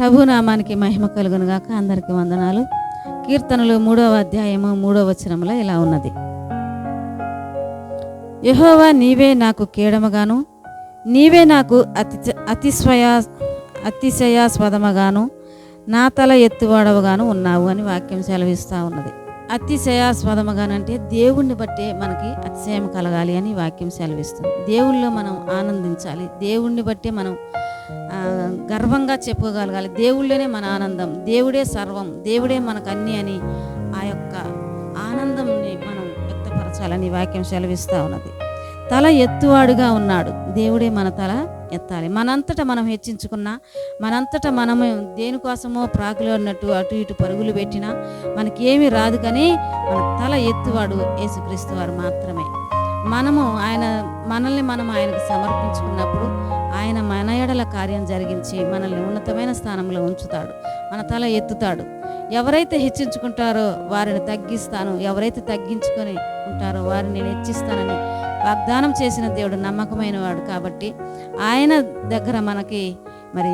ప్రభు నామానికి మహిమ కలుగునుగాక అందరికీ వందనాలు. కీర్తనలు మూడవ అధ్యాయము మూడవ వచనంలో ఇలా ఉన్నది. యహోవా నీవే నాకు కీడమగాను నీవే నాకు అతి అతిశయా అతిశయాస్పదమగాను నా తల ఎత్తువాడవుగాను ఉన్నావు అని వాక్యం సెలవిస్తూ ఉన్నది. అతిశయాస్పదమగానంటే దేవుణ్ణి బట్టే మనకి అతిశయం కలగాలి అని వాక్యం సెలవిస్తుంది. దేవుళ్ళు మనం ఆనందించాలి. దేవుణ్ణి బట్టే మనం గర్వంగా చెప్పుకోగలగాలి దేవుళ్ళనే మన ఆనందం. దేవుడే సర్వం. దేవుడే మనకు అన్నీ అని ఆ యొక్క ఆనందంని మనం వ్యక్తపరచాలని వాక్యం సెలవిస్తూ ఉన్నది. తల ఎత్తువాడుగా ఉన్నాడు. దేవుడే మన తల ఎత్తాలి. మనంతటా మనం హెచ్చించుకున్నా మనంతటా మనము దేనికోసమో ప్రాకులో ఉన్నట్టు అటు ఇటు పరుగులు పెట్టినా మనకి ఏమీ రాదు కానీ మన తల ఎత్తువాడు యేసుక్రీస్తు వారు మాత్రమే. మనము ఆయన మనల్ని మనం ఆయనకు సమర్పించుకున్నప్పుడు ఆయన మన ఎడల కార్యం జరిగించి మనల్ని ఉన్నతమైన స్థానంలో ఉంచుతాడు. మన తల ఎత్తుతాడు. ఎవరైతే హెచ్చించుకుంటారో వారిని తగ్గిస్తాను ఎవరైతే తగ్గించుకొని ఉంటారో వారిని నేను హెచ్చిస్తానని వాగ్దానం చేసిన దేవుడు నమ్మకమైన వాడు కాబట్టి ఆయన దగ్గర మనకి మరి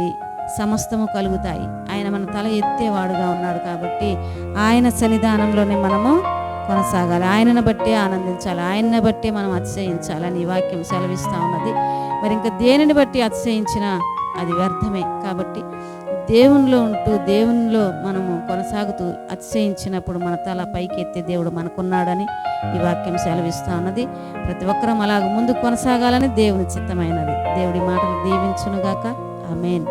సమస్తము కలుగుతాయి. ఆయన మన తల ఎత్తేవాడుగా ఉన్నాడు కాబట్టి ఆయన సన్నిధానంలోనే మనము కొనసాగాలి. ఆయనను బట్టే ఆనందించాలి. ఆయనను బట్టే మనం అతిశయించాలని ఈ వాక్యం సెలవిస్తూ ఉన్నది. మరి ఇంకా దేనిని బట్టి అతిశయించినా అది వ్యర్థమే. కాబట్టి దేవునిలో ఉంటూ దేవునిలో మనము కొనసాగుతూ అతిశయించినప్పుడు మన తల పైకి ఎత్తే దేవుడు మనకున్నాడని ఈ వాక్యం సెలవిస్తూ ఉన్నది. ప్రతి ఒక్కరం అలాగ ముందు కొనసాగాలని దేవుని చిత్తమైనది. దేవుడి మాటలు దీవించునుగాక. ఆమెన్.